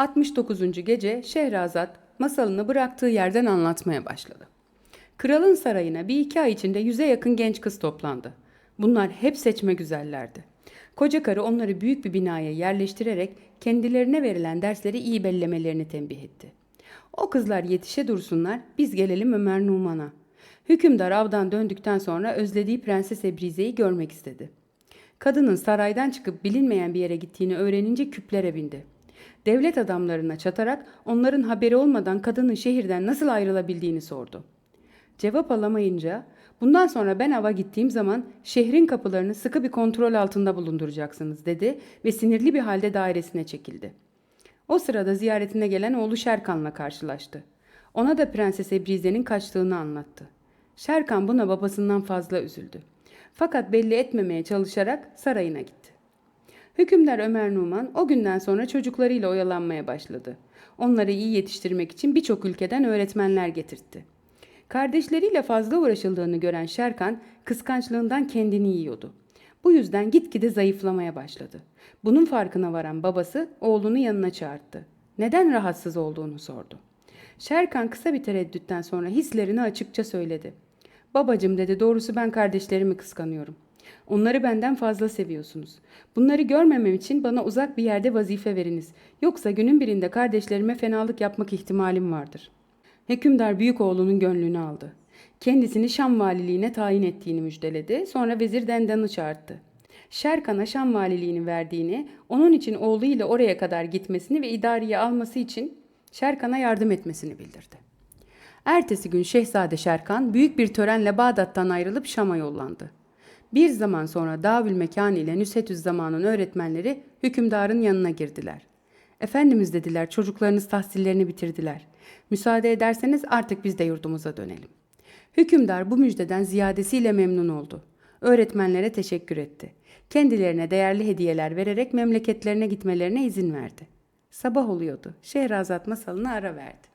69. gece Şehrazat masalını bıraktığı yerden anlatmaya başladı. Kralın sarayına bir iki ay içinde yüze yakın genç kız toplandı. Bunlar hep seçme güzellerdi. Koca karı onları büyük bir binaya yerleştirerek kendilerine verilen dersleri iyi bellemelerini tembih etti. O kızlar yetişe dursunlar, biz gelelim Ömer Numan'a. Hükümdar avdan döndükten sonra özlediği Prenses Ebrize'yi görmek istedi. Kadının saraydan çıkıp bilinmeyen bir yere gittiğini öğrenince küplere bindi. Devlet adamlarına çatarak onların haberi olmadan kadının şehirden nasıl ayrılabildiğini sordu. Cevap alamayınca bundan sonra ben ava gittiğim zaman şehrin kapılarını sıkı bir kontrol altında bulunduracaksınız dedi ve sinirli bir halde dairesine çekildi. O sırada ziyaretine gelen oğlu Şerkan'la karşılaştı. Ona da Prenses Ebrize'nin kaçtığını anlattı. Şerkan buna babasından fazla üzüldü. Fakat belli etmemeye çalışarak sarayına gitti. Hükümdar Ömer Numan o günden sonra çocuklarıyla oyalanmaya başladı. Onları iyi yetiştirmek için birçok ülkeden öğretmenler getirtti. Kardeşleriyle fazla uğraşıldığını gören Şerkan kıskançlığından kendini yiyordu. Bu yüzden gitgide zayıflamaya başladı. Bunun farkına varan babası oğlunu yanına çağırdı. Neden rahatsız olduğunu sordu. Şerkan kısa bir tereddütten sonra hislerini açıkça söyledi. Babacım dedi doğrusu ben kardeşlerimi kıskanıyorum. Onları benden fazla seviyorsunuz. Bunları görmemem için bana uzak bir yerde vazife veriniz. Yoksa günün birinde kardeşlerime fenalık yapmak ihtimalim vardır. Hükümdar büyük oğlunun gönlünü aldı. Kendisini Şam valiliğine tayin ettiğini müjdeledi. Sonra vezir Dendan'ı çağırdı. Şerkan'a Şam valiliğini verdiğini, onun için oğluyla oraya kadar gitmesini ve idariye alması için Şerkan'a yardım etmesini bildirdi. Ertesi gün Şehzade Şerkan büyük bir törenle Bağdat'tan ayrılıp Şam'a yollandı. Bir zaman sonra Davül Mekan ile Nüsetüzzaman'ın öğretmenleri hükümdarın yanına girdiler. Efendimiz dediler çocuklarınız tahsillerini bitirdiler. Müsaade ederseniz artık biz de yurdumuza dönelim. Hükümdar bu müjdeden ziyadesiyle memnun oldu. Öğretmenlere teşekkür etti. Kendilerine değerli hediyeler vererek memleketlerine gitmelerine izin verdi. Sabah oluyordu. Şehrazat masalına ara verdi.